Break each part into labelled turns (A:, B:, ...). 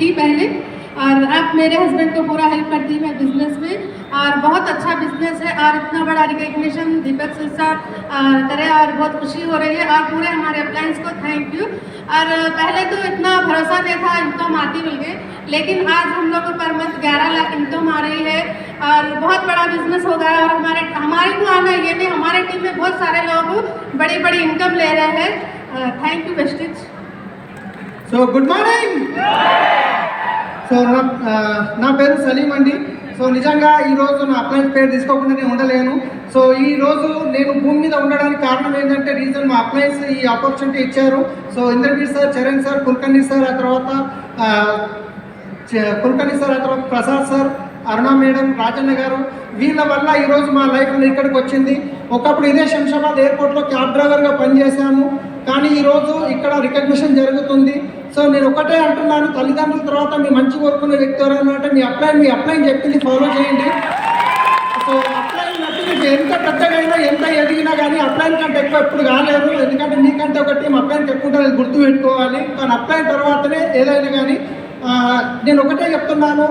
A: थी पहले। और अब मेरे हस्बैंड को पूरा हेल्प करती मैं बिज़नेस में। और बहुत अच्छा बिज़नेस है। और इतना बड़ा रिकग्निशन दीपक सिंह करे। और बहुत खुशी हो रही है। और पूरे हमारे अप्लाइंस को थैंक यू और पहले तो इतना भरोसा नहीं था इनकम आती मिल गई। लेकिन आज हम लोग को पर मंथ ग्यारह लाख इनकम आ रही है। और बहुत बड़ा बिज़नेस हो गया और हमारे हमारे को आना ये नहीं, हमारे टीम में बहुत सारे लोग बड़ी बड़ी इनकम ले रहे हैं। Thank you Vestige
B: so good morning so నా నా పేరు సలీం అండి. సో నిజంగా ఈరోజు నా అప్లయన్స్ పేరు తీసుకోకుండా నేను ఉండలేను. సో ఈ రోజు నేను భూమి మీద ఉండడానికి కారణం ఏంటంటే రీజన్ మా అప్లైన్స్ ఈ ఆపర్చునిటీ ఇచ్చారు. So Indrajeet sir Charan sir Kulkarni sir ఆ తర్వాత కుల్కర్ణి సార్ ఆ తర్వాత ప్రసాద్ సార్ అరుణ మేడం రాజన్న గారు వీళ్ళ వల్ల ఈరోజు మా లైఫ్ ఇక్కడికి వచ్చింది. ఒకప్పుడు ఇదే శంషాబాద్ ఎయిర్పోర్ట్లో క్యాబ్ డ్రైవర్గా పనిచేశాము. కానీ ఈరోజు ఇక్కడ రికగ్నిషన్ జరుగుతుంది. సో నేను ఒకటే అంటున్నాను తల్లిదండ్రుల తర్వాత మీ మంచి కోరుకునే వ్యక్తి ఎవరైనా అంటే మీ అప్లై మీ అప్లై చెప్పింది ఫాలో చేయండి. సో అప్లై బట్టి ఎంత పెద్దగైనా ఎంత ఎదిగినా కానీ అప్లైన్ కంటే ఎక్కువ ఎప్పుడు కాలేరు. ఎందుకంటే మీకంటే ఒక టీం అప్లైన్ ఎక్కువ ఉంటుంది గుర్తు పెట్టుకోవాలి కానీ అప్లైన్ తర్వాతనే ఏదైనా కానీ నేను ఒకటే చెప్తున్నాను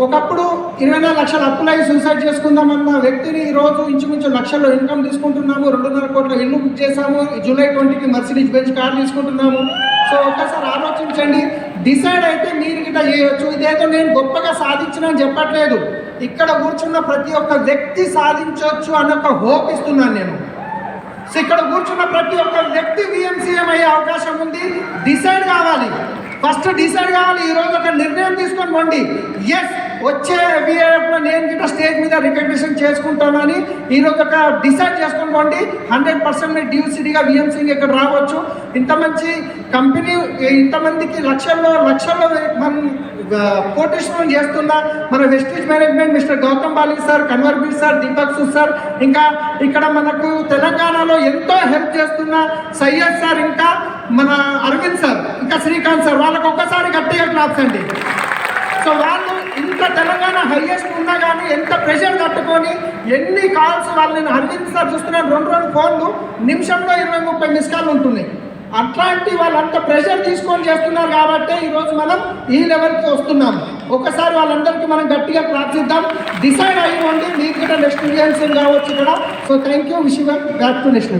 B: ఒకప్పుడు ఇరవై నాలుగు లక్షల అప్పులై సూసైడ్ చేసుకుందామన్న వ్యక్తిని ఈరోజు రోజు ఇంచుమించు లక్షల్లో ఇన్కమ్ తీసుకుంటున్నాము రెండున్నర కోట్ల ఇల్లు బుక్ చేశాము జూలై ట్వంటీకి మర్సిడీస్ బెంచ్ కార్ తీసుకుంటున్నాము. సో ఒక్కసారి ఆలోచించండి డిసైడ్ అయితే మీరు గిట్ట చేయొచ్చు. ఇదేదో నేను గొప్పగా సాధించిన అని చెప్పట్లేదు. ఇక్కడ కూర్చున్న ప్రతి ఒక్క వ్యక్తి సాధించవచ్చు అన్న ఒక హోప్ ఇస్తున్నాను నేను. సో ఇక్కడ కూర్చున్న ప్రతి ఒక్క వ్యక్తి విఎంసీఎం అయ్యే అవకాశం ఉంది. డిసైడ్ కావాలి. ఫస్ట్ డిసైడ్ కావాలి. ఈరోజు ఒక నిర్ణయం తీసుకొని పోండి. ఎస్ వచ్చే విఏఎఫ్లో నేను గిట్ట స్టేజ్ మీద రికగ్నిషన్ చేసుకుంటానని ఈరోజు ఒక డిసైడ్ చేసుకొని పోండి. హండ్రెడ్ పర్సెంట్ మీరు డ్యూసిటీగా విఎంసీ ఇక్కడ రావచ్చు. ఇంత మంచి కంపెనీ ఇంతమందికి లక్షల్లో లక్షల్లో మనం కోటేశ్వరం చేస్తున్న మన wastage management mister Gautam Bali sir Kanwarbir sir Deepak సు సార్ ఇంకా ఇక్కడ మనకు తెలంగాణలో ఎంతో హెల్ప్ చేస్తున్న సయ్యద్ సార్ ఇంకా మన అరవింద్ సార్ ఇంకా శ్రీకాంత్ సార్ వాళ్ళకి ఒక్కసారి గట్టిగా క్లాప్స్ అండి. సో వాళ్ళు ఇంత తెలంగాణ హైయెస్ట్ ఉన్నా కానీ ఎంత ప్రెషర్ తట్టుకొని ఎన్ని కాల్స్ వాళ్ళు నేను అరవింద్ సార్ చూస్తున్నాను రెండు రెండు ఫోన్లు నిమిషంలో ఇరవై ముప్పై మిస్ కాల్ ఉంటుంది. అట్లాంటి వాళ్ళు అంత ప్రెషర్ తీసుకొని చేస్తున్నారు కాబట్టి ఈరోజు మనం ఈ లెవెల్కి వస్తున్నాం. ఒకసారి వాళ్ళందరికీ మనం గట్టిగా ప్రార్థిద్దాం. డిసైడ్ అయ్యండి మీకు కూడా నెక్స్ట్ ఇయర్స్ కావచ్చు కూడా. So thank you wish back to next